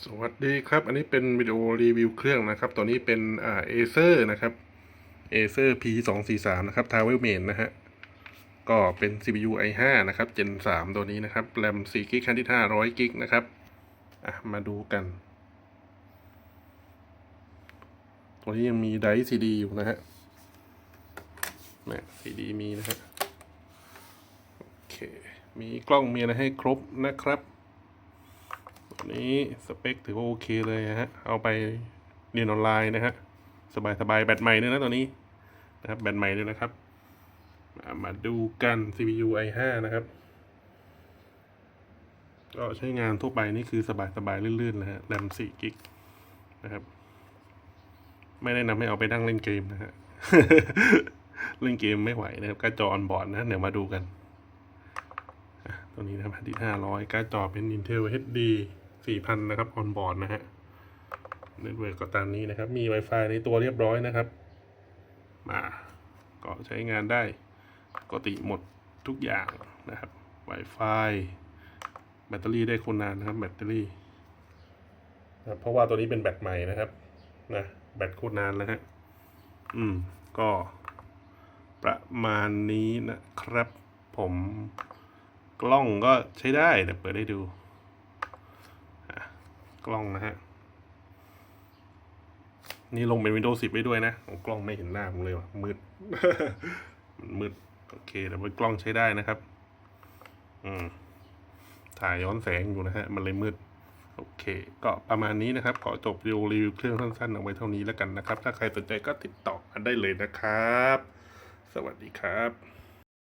สวัสดีครับ อันนี้เป็นวิดีโอรีวิวเครื่องนะครับ ตัวนี้เป็นอ่าเอเซอร์นะครับเอเซอร์ P 2 4 3นะครับทาวเวลเมนนะฮะ ก็เป็น CPU i5 นะครับ Gen 3 ตัวนี้นะครับแรม4กิกคันที่500กิกนะครับอะมาดูกัน ตัวนี้ยังมีไดร์ซีดีอยู่นะฮะนี่ซีดีมีนะฮะ โอเค มีกล้องมีอะไรให้ครบนะครับ ตัวนี้สเปคถือว่าโอเคเลยฮะ เอาไปเรียนออนไลน์นะฮะ สบายสบายๆแบตใหม่ด้วยนะตัวนี้นะครับ แบตใหม่ด้วยนะครับมามาดูกัน CPU i5 นะครับ ก็ใช้งานทั่วไปนี่คือสบายสบายลื่นๆนะฮะ แรม4กิกนะครับ ไม่ได้นำให้เอาไปนั่งเล่นเกมนะฮะ เล่นเกมไม่ไหวนะครับการ์ดจอออนบอร์ดนะเดี๋ยวมาดูกันตัวนี้นะครับที่500การ์ดจอเป็น Intel HD 4000 นะครับออนบอร์ดนะฮะเน็ตเวิร์กก็ตามนี้นะครับ มี Wi-Fi ในตัวเรียบร้อยนะครับ มาก็ใช้งานได้ปกติหมดทุกอย่างนะครับ Wi-Fi แบตเตอรี่ได้คนนานนะครับ แบตเตอรี่นะเพราะว่าตัวนี้เป็นแบตใหม่นะครับนะแบตโคตรนานแล้วฮะอืม ก็ประมาณนี้นะครับ ผมกล้องก็ใช้ได้เดี๋ยวเปิดให้ดู กล้องนะฮะ นี่ลงเป็น Windows 10 ไว้ด้วยนะของกล้องไม่เห็นหน้าผมเลยว่ะมืด มันมืด โอเคแต่ว่ากล้องใช้ได้นะครับ อืม ถ่ายย้อนแสงอยู่นะฮะ มันเลยมืดโอเค ก็ประมาณนี้นะครับ ขอจบวิดีโอรีวิวเครื่องสั้นๆเอาไว้เท่านี้แล้วกันนะครับ ถ้าใครสนใจก็ติดต่อมาได้เลยนะครับ สวัสดีครับ